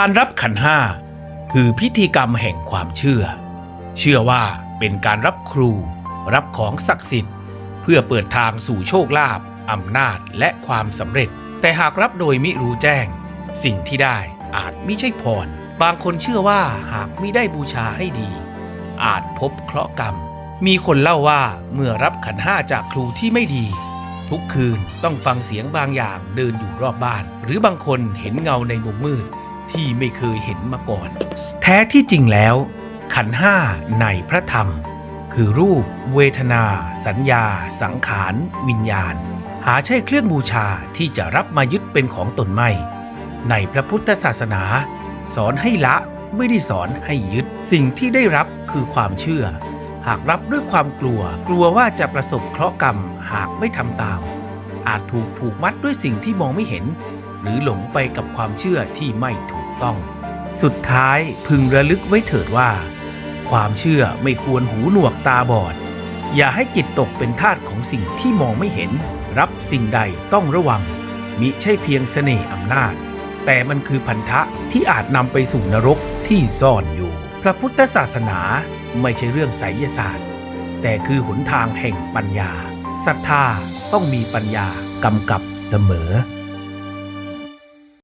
การรับขันห้าคือพิธีกรรมแห่งความเชื่อ เชื่อว่าเป็นการรับครู รับของศักดิ์สิทธิ์ เพื่อเปิดทางสู่โชคลาภอำนาจและความสำเร็จ แต่หากรับโดยมิรู้แจ้ง สิ่งที่ได้อาจไม่ใช่พร บางคนเชื่อว่าหากมิได้บูชาให้ดี อาจพบเคราะห์กรรม มีคนเล่าว่าเมื่อรับขันห้าจากครูที่ไม่ดี ทุกคืนต้องฟังเสียงบางอย่างเดินอยู่รอบบ้าน หรือบางคนเห็นเงาในมุมมืด ที่ไม่เคยเห็นมาก่อน แท้ที่จริงแล้ว ขันห้าในพระธรรม คือรูป เวทนา สัญญา สังขาร วิญญาณ หาใช่เครื่องบูชาที่จะรับมายึดเป็นของตนไม่ ในพระพุทธศาสนา สอนให้ละไม่ได้สอนให้ยึดสิ่งที่ได้รับคือความเชื่อ หากรับด้วยความกลัว กลัวว่าจะประสบเคราะห์กรรมหากไม่ทำตาม อาจถูกผูกมัดด้วยสิ่งที่มองไม่เห็น หรือหลงไปกับความเชื่อที่ไม่ถูกต้อง สุดท้ายพึงระลึกไว้เถิดว่า ความเชื่อไม่ควรหูหนวกตาบอด อย่าให้จิตตกเป็นทาสของสิ่งที่มองไม่เห็น รับสิ่งใดต้องระวัง มิใช่เพียงเสน่ห์อำนาจ แต่มันคือพันธะที่อาจนำไปสู่นรกที่ซ่อนอยู่ พระพุทธศาสนาไม่ใช่เรื่องไสยศาสตร์ แต่คือหนทางแห่งปัญญาศรัทธาต้องมีปัญญากำกับเสมอ